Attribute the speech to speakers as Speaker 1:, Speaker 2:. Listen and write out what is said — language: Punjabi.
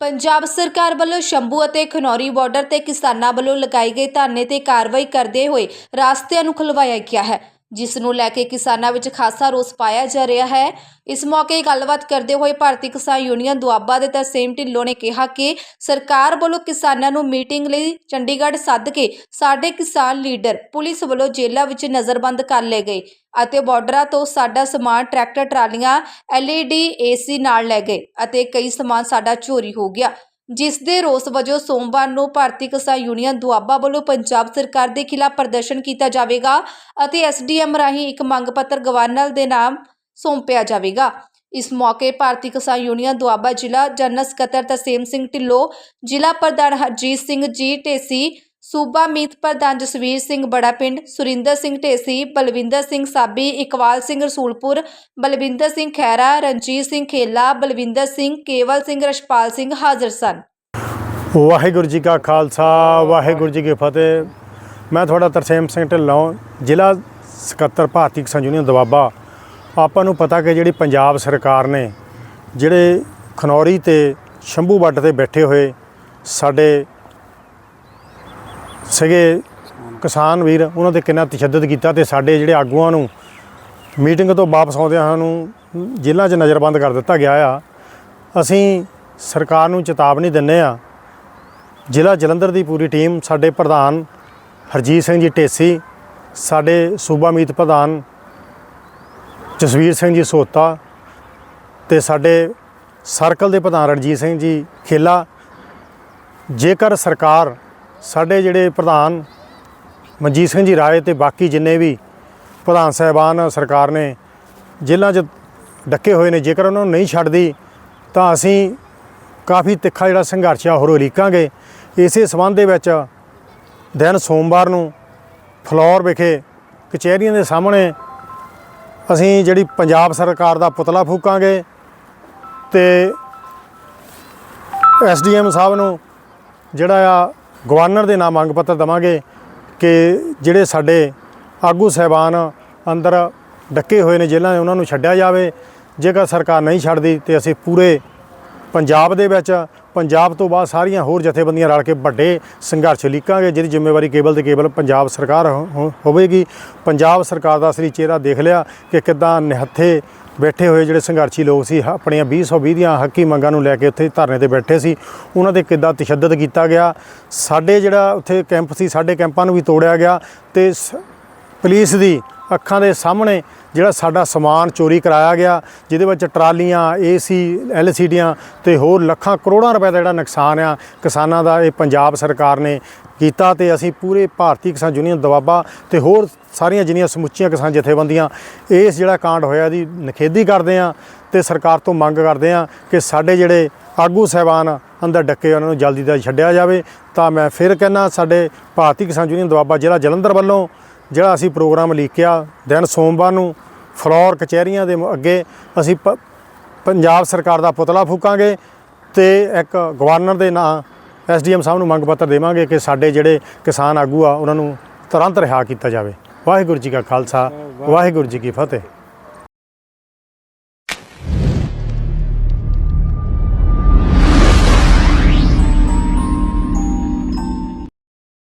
Speaker 1: ਪੰਜਾਬ ਸਰਕਾਰ ਵੱਲੋਂ ਸ਼ੰਭੂ ਅਤੇ ਖਨੌਰੀ ਬਾਰਡਰ ਤੇ ਕਿਸਾਨਾਂ ਵੱਲੋਂ ਲਗਾਏ ਗਏ ਧਰਨੇ ਤੇ ਕਾਰਵਾਈ ਕਰਦੇ ਹੋਏ ਰਾਸਤਿਆਂ ਨੂੰ ਖੁਲਵਾਇਆ ਗਿਆ ਹੈ। ਜਿਸ ਨੂੰ ਲੈ ਕੇ ਕਿਸਾਨਾਂ ਵਿੱਚ ਖਾਸਾ ਰੋਸ ਪਾਇਆ ਜਾ ਰਿਹਾ ਹੈ। ਇਸ ਮੌਕੇ ਗੱਲਬਾਤ ਕਰਦੇ ਹੋਏ ਭਾਰਤੀ ਕਿਸਾਨ ਯੂਨੀਅਨ ਦੁਆਬਾ ਦੇ ਤਰਸੇਮ ਢਿੱਲੋਂ ਨੇ ਕਿਹਾ ਕਿ ਸਰਕਾਰ ਵੱਲੋਂ ਕਿਸਾਨਾਂ ਨੂੰ ਮੀਟਿੰਗ ਲਈ ਚੰਡੀਗੜ੍ਹ ਸੱਦ ਕੇ ਸਾਡੇ ਕਿਸਾਨ ਲੀਡਰ ਪੁਲਿਸ ਵੱਲੋਂ ਜੇਲ੍ਹਾਂ ਵਿੱਚ ਨਜ਼ਰਬੰਦ ਕਰ ਲਏ ਗਏ ਅਤੇ ਬਾਰਡਰਾਂ ਤੋਂ ਸਾਡਾ ਸਮਾਨ ਟਰੈਕਟਰ, ਟਰਾਲੀਆਂ, ਐਲਈਡੀ, ਏਸੀ ਨਾਲ ਲੈ ਗਏ ਅਤੇ ਕਈ ਸਮਾਨ ਸਾਡਾ ਚੋਰੀ ਹੋ ਗਿਆ। ਜਿਸ ਦੇ ਰੋਸ ਵਜੋਂ ਸੋਮਵਾਰ ਨੂੰ ਭਾਰਤੀ ਕਿਸਾਨ ਯੂਨੀਅਨ ਦੁਆਬਾ ਵੱਲੋਂ ਪੰਜਾਬ ਸਰਕਾਰ ਦੇ ਖਿਲਾਫ ਪ੍ਰਦਰਸ਼ਨ ਕੀਤਾ ਜਾਵੇਗਾ ਅਤੇ ਐਸਡੀਐਮ ਰਾਹੀਂ ਇੱਕ ਮੰਗ ਪੱਤਰ ਗਵਰਨਰ ਦੇ ਨਾਮ ਸੌਂਪਿਆ ਜਾਵੇਗਾ। ਇਸ ਮੌਕੇ ਭਾਰਤੀ ਕਿਸਾਨ ਯੂਨੀਅਨ ਦੁਆਬਾ ਜ਼ਿਲ੍ਹਾ ਜਨਰਲ ਸਕੱਤਰ ਤਸੀਮ ਸਿੰਘ ਢਿੱਲੋਂ ਜ਼ਿਲ੍ਹਾ ਪ੍ਰਧਾਨ ਹਰਜੀਤ ਸਿੰਘ ਜੀ, ਢੇਸੀ ਸੂਬਾ ਮੀਤ ਪ੍ਰਧਾਨ ਜਸਵੀਰ ਸਿੰਘ ਬੜਾ ਪਿੰਡ, ਸੁਰਿੰਦਰ ਸਿੰਘ ਢੇਸੀ, ਬਲਵਿੰਦਰ ਸਿੰਘ ਸਾਬੀ, ਇਕਵਾਲ ਸਿੰਘ ਰਸੂਲਪੁਰ, ਬਲਵਿੰਦਰ ਸਿੰਘ ਖਹਿਰਾ, ਰਣਜੀਤ ਸਿੰਘ ਖੇਲਾ, ਬਲਵਿੰਦਰ ਸਿੰਘ, ਕੇਵਲ ਸਿੰਘ ਰਸ਼ਪਾਲ ਸਿੰਘ ਹਾਜ਼ਰ ਸਨ।
Speaker 2: ਵਾਹਿਗੁਰੂ ਜੀ ਕਾ ਖਾਲਸਾ, ਵਾਹਿਗੁਰੂ ਜੀ ਕੀ ਫਤਿਹ। ਮੈਂ ਤੁਹਾਡਾ ਤਰਸੇਮ ਸਿੰਘ ਢਿੱਲੋਂ, ਜ਼ਿਲ੍ਹਾ ਸਕੱਤਰ ਭਾਰਤੀ ਕਿਸਾਨ ਯੂਨੀਅਨ ਦਵਾਬਾ ਆਪਾਂ ਨੂੰ ਪਤਾ ਕਿ ਜਿਹੜੀ ਪੰਜਾਬ ਸਰਕਾਰ ਨੇ, ਜਿਹੜੇ ਖਨੌਰੀ ਤੇ ਸ਼ੰਭੂ ਵੱਡ ਤੇ ਬੈਠੇ ਹੋਏ ਸਾਡੇ ਸੀਗੇ ਕਿਸਾਨ ਵੀਰ, ਉਹਨਾਂ ਤੇ ਕਿੰਨਾ ਤਸ਼ੱਦਦ ਕੀਤਾ ਤੇ ਸਾਡੇ ਜਿਹੜੇ ਆਗੂਆਂ ਨੂੰ ਮੀਟਿੰਗ ਤੋਂ ਵਾਪਸ ਆਉਂਦਿਆਂ ਨੂੰ ਜੇਲ੍ਹਾਂ 'ਚ ਨਜ਼ਰਬੰਦ ਕਰ ਦਿੱਤਾ ਗਿਆ ਆ। ਅਸੀਂ ਸਰਕਾਰ ਨੂੰ ਚੇਤਾਵਨੀ ਦਿੰਨੇ ਆ ਜ਼ਿਲ੍ਹਾ ਜਲੰਧਰ ਦੀ ਪੂਰੀ ਟੀਮ, ਸਾਡੇ ਪ੍ਰਧਾਨ ਹਰਜੀਤ ਸਿੰਘ ਜੀ ਢੇਸੀ, ਸਾਡੇ ਸੂਬਾ ਮੀਤ ਪ੍ਰਧਾਨ ਜਸਵੀਰ ਸਿੰਘ ਜੀ ਸੋਤਾ ਤੇ ਸਾਡੇ ਸਰਕਲ ਦੇ ਪ੍ਰਧਾਨ ਰਣਜੀਤ ਸਿੰਘ ਜੀ ਖੇਲਾ। ਜੇਕਰ ਸਰਕਾਰ ਸਾਡੇ ਜਿਹੜੇ ਪ੍ਰਧਾਨ ਮਨਜੀਤ ਸਿੰਘ ਜੀ ਰਾਏ ਤੇ ਬਾਕੀ ਜਿੰਨੇ ਵੀ ਪ੍ਰਧਾਨ ਸਾਹਿਬਾਨ ਸਰਕਾਰ ਨੇ ਜੇਲ੍ਹਾਂ 'ਚ ਡੱਕੇ ਹੋਏ ਨੇ, ਜੇਕਰ ਉਹਨਾਂ ਨੂੰ ਨਹੀਂ ਛੱਡਦੀ, ਤਾਂ ਅਸੀਂ ਕਾਫੀ ਤਿੱਖਾ ਜਿਹੜਾ ਸੰਘਰਸ਼ ਆ ਹੋਰ ਉਲੀਕਾਂਗੇ ਇਸੇ ਸਬੰਧ ਦੇ ਵਿੱਚ ਦਿਨ ਸੋਮਵਾਰ ਨੂੰ ਫਲੋਰ ਵਿਖੇ ਕਚਹਿਰੀਆਂ ਦੇ ਸਾਹਮਣੇ ਅਸੀਂ ਜਿਹੜੀ ਪੰਜਾਬ ਸਰਕਾਰ ਦਾ ਪੁਤਲਾ ਫੂਕਾਂਗੇ ਤੇ ਐਸਡੀਐਮ ਸਾਹਿਬ ਨੂੰ ਜਿਹੜਾ ਆ ਗਵਰਨਰ ਦੇ ਨਾਮ ਮੰਗ ਪੱਤਰ ਦਵਾਂਗੇ ਕਿ ਜਿਹੜੇ ਸਾਡੇ ਆਗੂ ਸਹਿਬਾਨ ਅੰਦਰ ਡੱਕੇ ਹੋਏ ਨੇ ਜੇਲ੍ਹਾਂ 'ਚ ਉਹਨਾਂ ਨੂੰ ਛੱਡਿਆ ਜਾਵੇ। ਜੇਕਰ ਸਰਕਾਰ ਨਹੀਂ ਛੱਡਦੀ ਤੇ ਅਸੀਂ ਪੂਰੇ ਪੰਜਾਬ ਦੇ ਵਿੱਚ, ਪੰਜਾਬ ਤੋਂ ਬਾਅਦ ਸਾਰੀਆਂ ਹੋਰ ਜਥੇਬੰਦੀਆਂ ਰਲ ਕੇ ਵੱਡੇ ਸੰਘਰਸ਼ ਲਿਖਾਂਗੇ ਜਿਹਦੀ ਜ਼ਿੰਮੇਵਾਰੀ ਕੇਵਲ ਤੇ ਕੇਵਲ ਪੰਜਾਬ ਸਰਕਾਰ ਹੋ- ਹੋਵੇਗੀ। ਪੰਜਾਬ ਸਰਕਾਰ ਦਾ ਅਸਲੀ ਚਿਹਰਾ ਦੇਖ ਲਿਆ ਕਿ ਕਿੱਦਾਂ ਨਿਹੱਥੇ ਬੈਠੇ ਹੋਏ ਜਿਹੜੇ ਸੰਘਰਸ਼ੀ ਲੋਕ ਸੀ, ਹ- ਆਪਣੀਆਂ 220 ਦੀਆਂ ਹੱਕੀ ਮੰਗਾਂ ਨੂੰ ਲੈ ਕੇ ਉੱਥੇ ਧਰਨੇ ਤੇ ਬੈਠੇ ਸੀ। ਉਹਨਾਂ ਤੇ ਕਿੱਦਾਂ ਤਸ਼ੱਦਦ ਕੀਤਾ ਗਿਆ? ਸਾਡੇ ਜਿਹੜਾ ਉੱਥੇ ਕੈਂਪ ਸੀ, ਸਾਡੇ ਕੈਂਪਾਂ ਨੂੰ ਵੀ ਤੋੜਿਆ ਗਿਆ ਤੇ ਸ- ਪੁਲਿਸ ਦੀ ਅੱਖਾਂ ਦੇ ਸਾਹਮਣੇ ਜਿਹੜਾ ਸਾਡਾ ਸਮਾਨ ਚੋਰੀ ਕਰਾਇਆ ਗਿਆ, ਜਿਹਦੇ ਵਿੱਚ ਟਰਾਲੀਆਂ ਏਸੀ ਐਲਸੀਡੀਆਂ ਤੇ ਹੋਰ ਲੱਖਾਂ ਕਰੋੜਾਂ ਰੁਪਏ ਦਾ ਜਿਹੜਾ ਨੁਕਸਾਨ ਆ, ਕਿਸਾਨਾਂ ਦਾ ਇਹ ਪੰਜਾਬ ਸਰਕਾਰ ਨੇ ਕੀਤਾ ਤੇ ਅਸੀਂ ਪੂਰੇ ਭਾਰਤੀ ਕਿਸਾਨ ਯੂਨੀਅਨ ਦਵਾਬਾ ਤੇ ਹੋਰ ਸਾਰੀਆਂ ਜਿੰਨੀਆਂ ਸਮੁੱਚੀਆਂ ਕਿਸਾਨ ਜਥੇਬੰਦੀਆਂ ਇਸ ਜਿਹੜਾ ਕਾਂਡ ਹੋਇਆ ਦੀ ਨਿਖੇਧੀ ਕਰਦੇ ਆ ਤੇ ਸਰਕਾਰ ਤੋਂ ਮੰਗ ਕਰਦੇ ਆ ਕਿ ਸਾਡੇ ਜਿਹੜੇ ਆਗੂ ਸਹਿਬਾਨ ਅੰਦਰ ਡੱਕੇ ਉਹਨਾਂ ਨੂੰ ਜਲਦੀ ਤੋਂ ਛੱਡਿਆ ਜਾਵੇ। ਤਾਂ ਮੈਂ ਫਿਰ ਕਹਿੰਦਾ ਸਾਡੇ ਭਾਰਤੀ ਕਿਸਾਨ ਯੂਨੀਅਨ ਦਵਾਬਾ ਜ਼ਿਲ੍ਹਾ ਜਲੰਧਰ ਵੱਲੋਂ ਜਿਹੜਾ ਅਸੀਂ ਪ੍ਰੋਗਰਾਮ ਲੀਕਿਆ ਦਿਨ ਸੋਮਵਾਰ ਨੂੰ ਫਲੋਰ ਕਚਹਿਰੀਆਂ ਦੇ ਅੱਗੇ ਅਸੀਂ ਪੰਜਾਬ ਸਰਕਾਰ ਦਾ ਪੁਤਲਾ ਫੂਕਾਂਗੇ ਤੇ ਇੱਕ ਗਵਰਨਰ ਦੇ ਨਾਂ ਐਸਡੀਐਮ ਸਾਹਿਬ ਨੂੰ ਮੰਗ ਪੱਤਰ ਦੇਵਾਂਗੇ ਕਿ ਸਾਡੇ ਜਿਹੜੇ ਕਿਸਾਨ ਆਗੂ ਆ ਉਹਨਾਂ ਨੂੰ ਤੁਰੰਤ ਰਿਹਾ ਕੀਤਾ ਜਾਵੇ। ਵਾਹਿਗੁਰੂ ਜੀ ਕਾ ਖਾਲਸਾ ਵਾਹਿਗੁਰੂ ਜੀ ਕੀ ਫਤਿਹ।